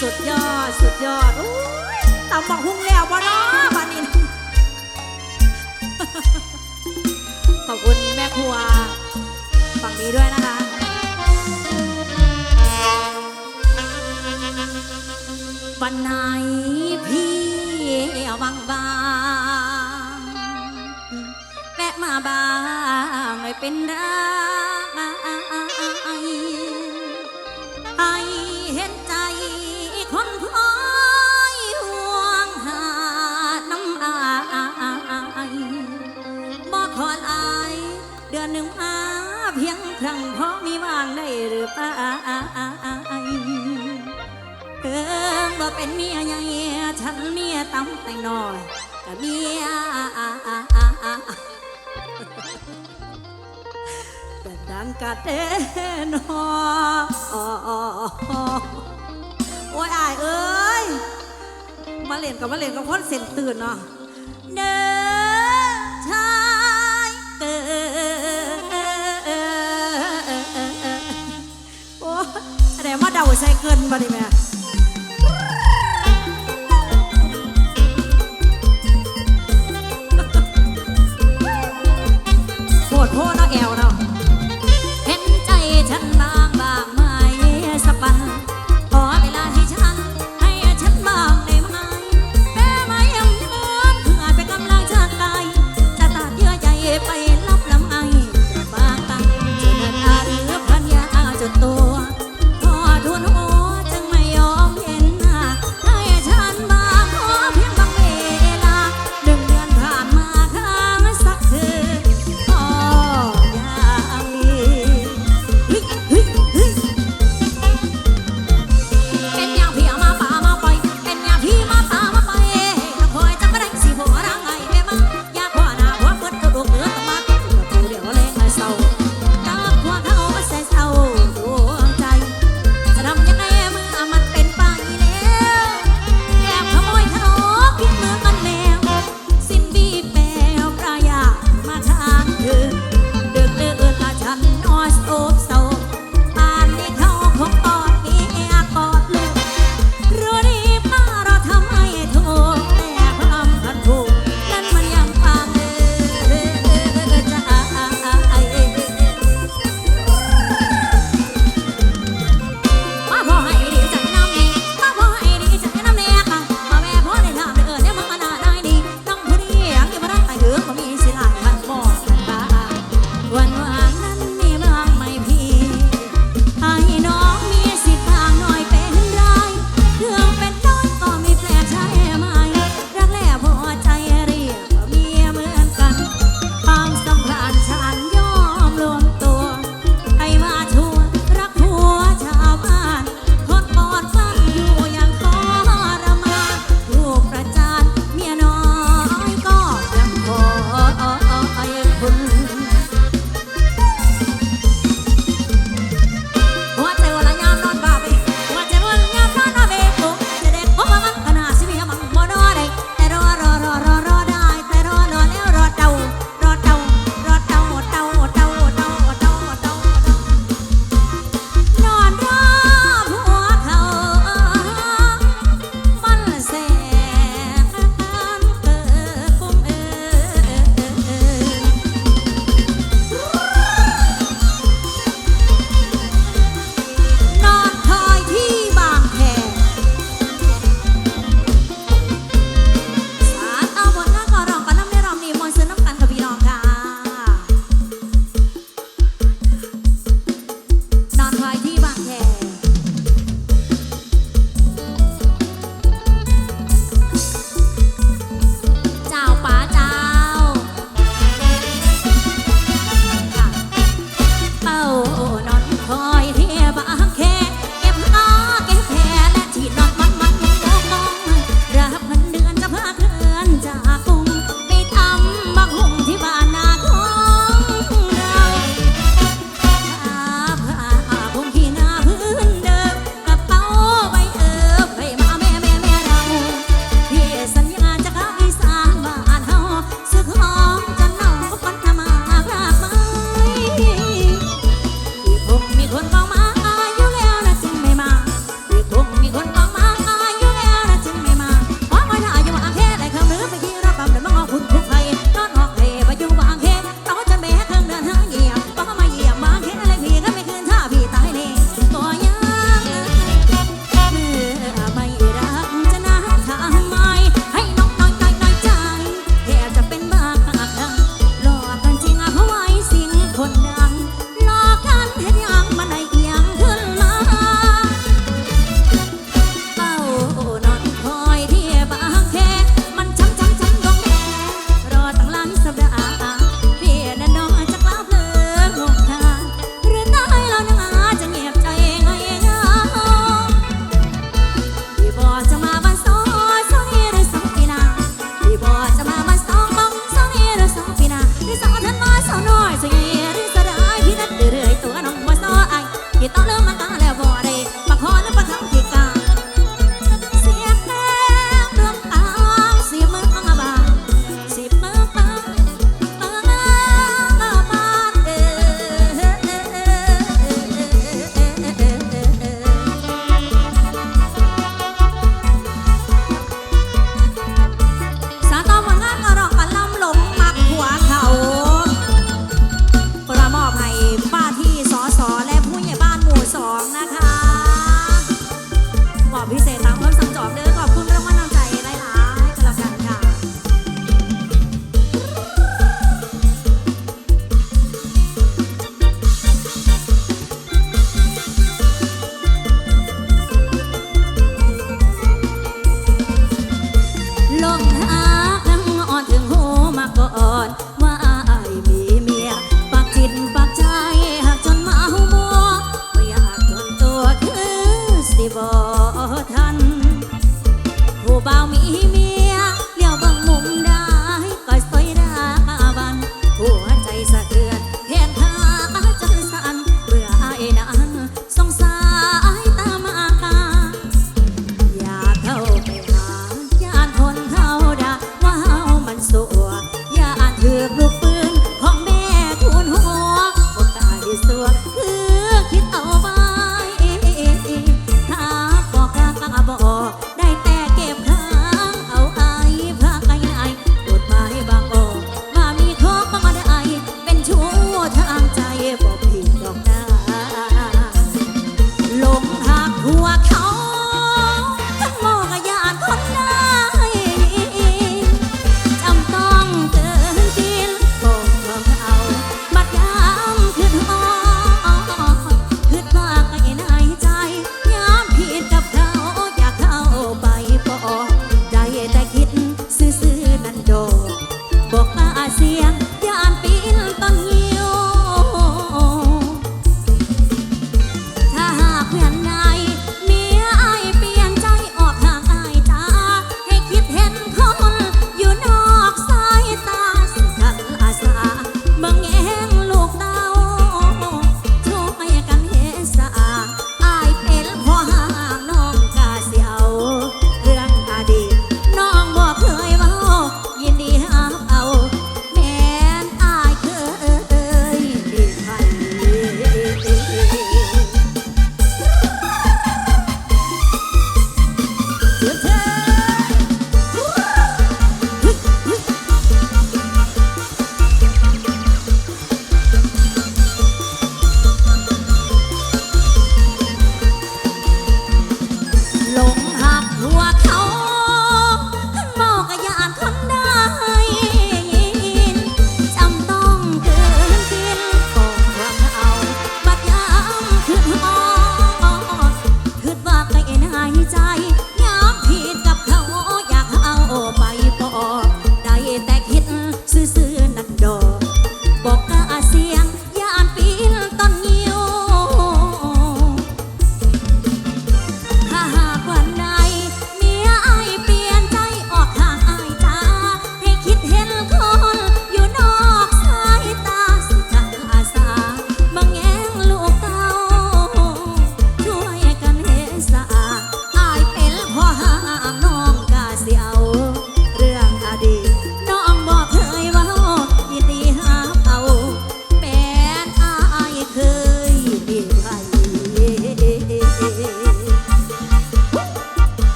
สุดยอด สุดยอดโอ้ยตำบักหุ่งแล้วบ่เนาะบัดนี้นะขอบคุณแม่ครัวฝั่งนี้ด้วยนะคะ วันไหนพี่วังบางแวะมาบางไม่เป็นไร ไอเห็นใจคนพลอยห่วงหาน้ำอายบ่ขอลายเดือนหนึ่งมาเพียงครั้งพอมีว่างได้หรือปล่าเอิงว่าเป็นเมียใหญ่ฉันเมียตั้มแต่งน้อยกับเมีย ยังกะเตนอโอ้ยอายเอ้ย มาเล่นกับมาเล่นกับคนเส้นตื่นเนาะเด้อชายเกิดโอ้ยอะไรมาเดาใส่เกินมาดิแม่